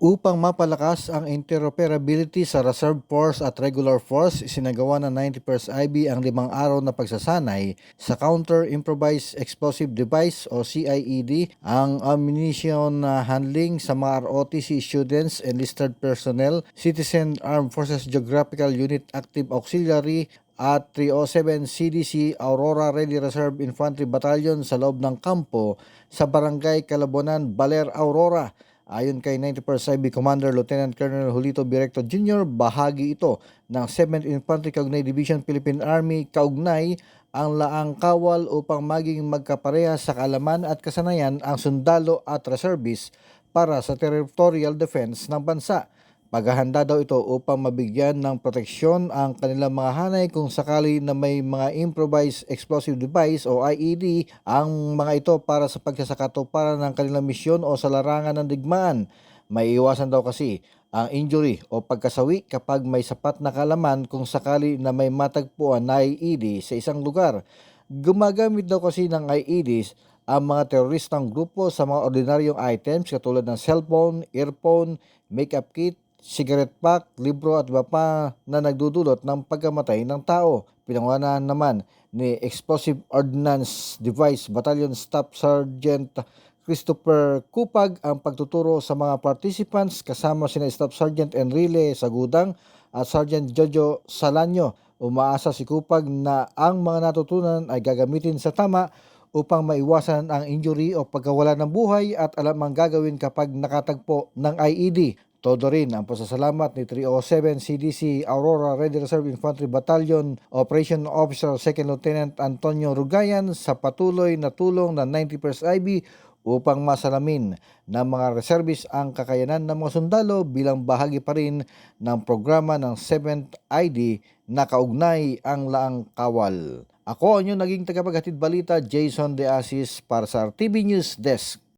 Upang mapalakas ang interoperability sa Reserve Force at Regular Force, isinagawa ng 91st IB ang limang araw na pagsasanay sa Counter Improvised Explosive Device o CIED, ang ammunition handling sa mga ROTC students, enlisted personnel, Citizen Armed Forces Geographical Unit Active Auxiliary, at 307 CDC Aurora Ready Reserve Infantry Battalion sa loob ng kampo sa Barangay Calabonan, Baler, Aurora. Ayon kay 91st IB Commander Lieutenant Colonel Julito Directo Jr., bahagi ito ng 7th Infantry Kaugnay Division Philippine Army kaugnay ang laang kawal upang maging magkaparehas sa kaalaman at kasanayan ang sundalo at reservist para sa territorial defense ng bansa. Paghahanda daw ito upang mabigyan ng proteksyon ang kanilang mga hanay kung sakali na may mga improvised explosive device o IED ang mga ito para sa pagsasakatuparan ng kanilang misyon o sa larangan ng digmaan. May iwasan daw kasi ang injury o pagkasawi kapag may sapat na kalaman kung sakali na may matagpuan na IED sa isang lugar. Gumagamit daw kasi ng IEDs ang mga teroristang grupo sa mga ordinaryong items katulad ng cellphone, earphone, makeup kit, cigarette pack, libro at iba pa na nagdudulot ng pagkamatay ng tao. Pinangunahan naman ni Explosive Ordnance Device Battalion Staff Sergeant Christopher Kupag ang pagtuturo sa mga participants kasama sina Staff Sergeant Enrile Sagudang at Sergeant Jojo Salanyo. Umaasa si Kupag na ang mga natutunan ay gagamitin sa tama upang maiwasan ang injury o pagkawala ng buhay at alam ang gagawin kapag nakatagpo ng IED. Todo rin ang pasasalamat ni 307 CDC Aurora Ready Reserve Infantry Battalion Operation Officer 2nd Lieutenant Antonio Rugayan sa patuloy na tulong ng 91st IB upang masalamin ng mga reservist ang kakayanan ng mga sundalo bilang bahagi pa rin ng programa ng 7th ID na kaugnay ang laang kawal. Ako ang inyong naging tagapaghatid balita, Jason De Asis para sa RTV News Desk.